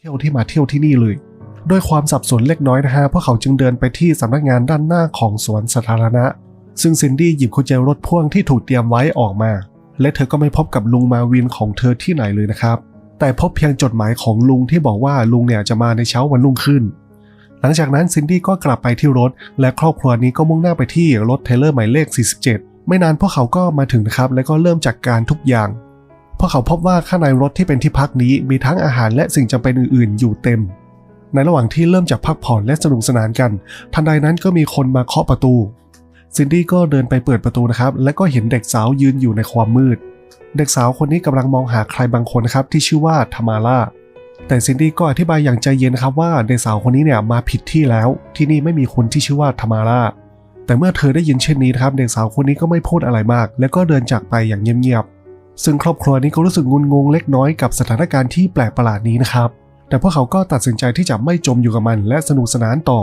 เที่ยวที่มาเที่ยวที่นี่เลยด้วยความสับสนเล็กน้อยนะฮะพวกเขาจึงเดินไปที่สำนักงานด้านหน้าของสวนสาธารณะ ซึ่งซินดี้หยิบกุญแจรถพ่วงที่ถูกเตรียมไว้ออกมา และเธอก็ไม่พบกับลุงมาวินของเธอที่ไหนเลยนะครับ แต่พบเพียงจดหมายของลุงที่บอกว่าลุงเนี่ยจะมาในเช้าวันรุ่งขึ้น หลังจากนั้นซินดี้ก็กลับไปที่รถ และครอบครัวนี้ก็มุ่งหน้าไปที่รถเทเลอร์หมายเลข 47 ไม่นานพวกเขาก็มาถึงนะครับและก็เริ่มจัดกการทุกอย่าง พวกเขาพบว่าข้างในรถที่เป็นที่พักนี้มีทั้งอาหารและสิ่งจำเป็นอื่นๆ อยู่เต็ม ในระหว่างที่เริ่มจากพักผ่อนและสนุกสนานกัน ทันใดนั้นก็มีคนมาเคาะประตู ซินดี้ก็เดินไปเปิดประตูนะครับ และก็เห็นเด็กสาวยืนอยู่ในความมืด เด็กสาวคนนี้กำลังมองหาใครบางคนนะครับที่ชื่อว่าทามาร่าแต่ซินดี้ก็อธิบายอย่างใจเย็นครับว่าเด็กสาวคนนี้เนี่ยมาผิดที่แล้ว ที่นี่ไม่มีคนที่ชื่อว่าทามาร่าแต่เมื่อเธอได้ยินเช่นนี้นครับเด็กสาวคนนี้ก็ไม่พูดอะไรมาก แล้วก็เดินจากไปอย่างเงียบๆ ซึ่งครอบครัวนี้ก็รู้สึกงุนงงเล็กน้อยกับสถานการณ์ที่แปลกประหลาดนี้นะครับ แต่พวกเขาก็ตัดสินใจที่จะไม่จมอยู่กับมันและสนุกสนานต่อ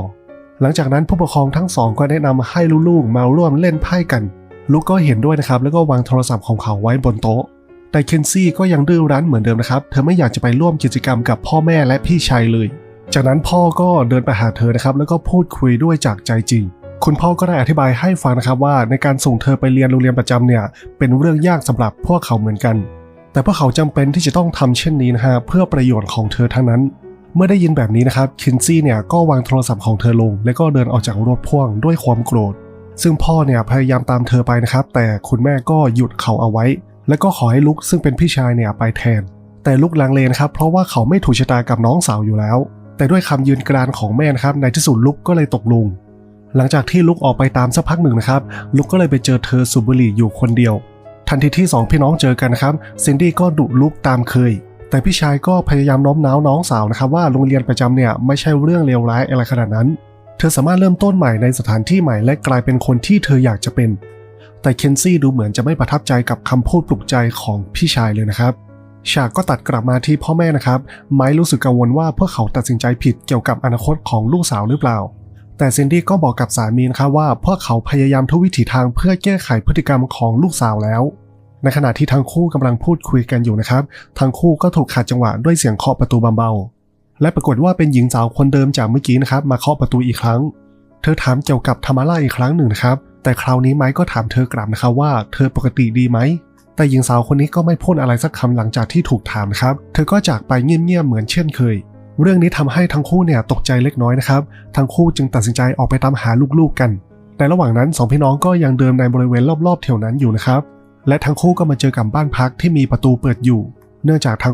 หลังจากนั้นผู้ปกครองทั้งสองก็แนะนำให้ลูกๆมาร่วมเล่นไพ่กัน ลูกก็เห็นด้วยนะครับ แล้วก็วางโทรศัพท์ของเขาไว้บนโต๊ะ แต่เคนซี่ก็ยังดื้อรั้นเหมือนเดิมนะครับ เธอไม่อยากจะไปร่วมกิจกรรมกับพ่อแม่และพี่ชายเลย จากนั้นพ่อก็เดินไปหาเธอนะครับ แล้วก็พูดคุยด้วยจากใจจริง คุณพ่อก็ได้อธิบายให้ฟังนะครับว่าในการส่งเธอไปเรียนโรงเรียนประจำเนี่ยเป็นเรื่องยากสำหรับพวกเขาเหมือนกัน แต่พวกเขาจำเป็นที่จะต้องทำเช่นนี้นะฮะเพื่อประโยชน์ของเธอทั้งนั้น เมื่อได้ยินแบบนี้นะครับคินซี่เนี่ยก็วางโทรศัพท์ของเธอลง แล้วก็เดินออกจากรถพ่วงด้วยความโกรธ ซึ่งพ่อเนี่ยพยายามตามเธอไปนะครับ แต่คุณแม่ก็หยุดเขาเอาไว้ แล้วก็ขอให้ลุกซึ่งเป็นพี่ชายเนี่ยไปแทน แต่ลุกลังเลนะครับเพราะว่าเขาไม่ถูกชะตากับน้องสาวอยู่แล้ว แต่ด้วยคำยืนกรานของแม่นะครับในที่สุดลุกก็เลยตกลง หลังจากที่ลุกออกไปตามสักพักหนึ่งนะครับ ลุกก็เลยไปเจอเธอสูบบุหรี่อยู่คนเดียว ทันทีที่สองพี่น้องเจอกันนะครับซินดี้ก็ดุลุกตามเคย แต่พี่ชายก็พยายามโน้มน้าวน้องสาวนะครับว่าโรงเรียนประจำเนี่ยไม่ใช่เรื่องเลวร้ายอะไรขนาดนั้น เธอสามารถเริ่มต้นใหม่ในสถานที่ใหม่และกลายเป็นคนที่เธออยากจะเป็น แต่เคนซี่ดูเหมือนจะไม่ประทับใจกับคำพูดปลุกใจของพี่ชายเลยนะครับฉากก็ตัดกลับมาที่พ่อแม่นะครับ ไม้รู้สึกกังวลว่าพวกเขาตัดสินใจผิดเกี่ยวกับอนาคตของลูกสาวหรือเปล่า แต่ซินดี้ก็บอกกับสามีนะครับว่าพวกเขาพยายามทุกวิถีทางเพื่อแก้ไขพฤติกรรมของลูกสาวแล้ว ในขณะที่ทั้งคู่กำลังพูดคุยกันอยู่นะครับ ทั้งคู่ก็ถูกขัดจังหวะด้วยเสียงเคาะประตูเบาๆ และปรากฏว่าเป็นหญิงสาวคนเดิมจากเมื่อกี้นะครับ มาเคาะประตูอีกครั้ง เธอถามเกี่ยวกับธรรมาล่าอีกครั้งหนึ่งนะครับ แต่คราวนี้ไม้ก็ถามเธอกลับนะครับว่าเธอปกติดีไหม แต่หญิงสาวคนนี้ก็ไม่พูดอะไรสักคำหลังจากที่ถูกถามครับ เธอก็จากไปเงียบๆเหมือนเช่นเคย เรื่องนี้ทำให้ทั้งคู่เนี่ยตกใจเล็กน้อยนะครับ ทั้งคู่จึงตัดสินใจออกไปตามหาลูกๆกัน แต่ระหว่างนั้นสองพี่น้องก็ยังเดินในบริเวณรอบๆแถวนั้นอยู่นะครับ และทั้งคู่ก็มาเจอกับบ้านพักที่มีประตูเปิดอยู่ เนื่องจากทั้ง